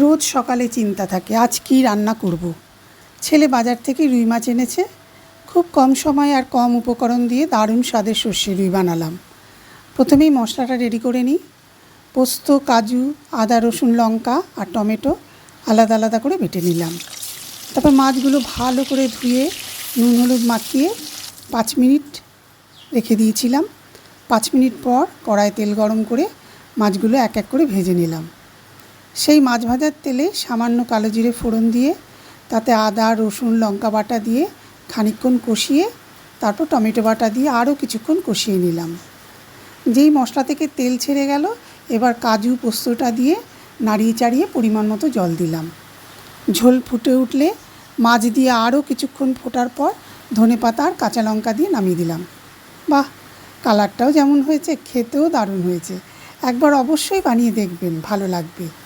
রোজ সকালে চিন্তা থাকে, আজ কী রান্না করব। ছেলে বাজার থেকে রুই মাছ এনেছে, খুব কম সময় আর কম উপকরণ দিয়ে দারুণ স্বাদের সর্ষে রুই বানালাম। প্রথমেই মশলাটা রেডি করে নিই। পোস্ত, কাজু, আদা, রসুন, লঙ্কা আর টমেটো আলাদা আলাদা করে বেটে নিলাম। তারপর মাছগুলো ভালো করে ধুয়ে নুন, হলুদ মাখিয়ে পাঁচ মিনিট রেখে দিয়েছিলাম। পাঁচ মিনিট পর কড়ায় তেল গরম করে মাছগুলো এক এক করে ভেজে নিলাম। সেই মাছ ভাজার তেলে সামান্য কালো জিরে ফোড়ন দিয়ে, তাতে আদা, রসুন, লঙ্কা বাটা দিয়ে খানিকক্ষণ কষিয়ে, তারপর টমেটো বাটা দিয়ে আরও কিছুক্ষণ কষিয়ে নিলাম। যেই মশলা থেকে তেল ছেড়ে গেল, এবার কাজু পোস্তটা দিয়ে নাড়িয়ে চাড়িয়ে পরিমাণ মতো জল দিলাম। ঝোল ফুটে উঠলে মাছ দিয়ে আরও কিছুক্ষণ ফোটার পর ধনে পাতা আর কাঁচা লঙ্কা দিয়ে নামিয়ে দিলাম। বাহ, কালারটাও যেমন হয়েছে, খেতেও দারুণ হয়েছে। একবার অবশ্যই বানিয়ে দেখবেন, ভালো লাগবে।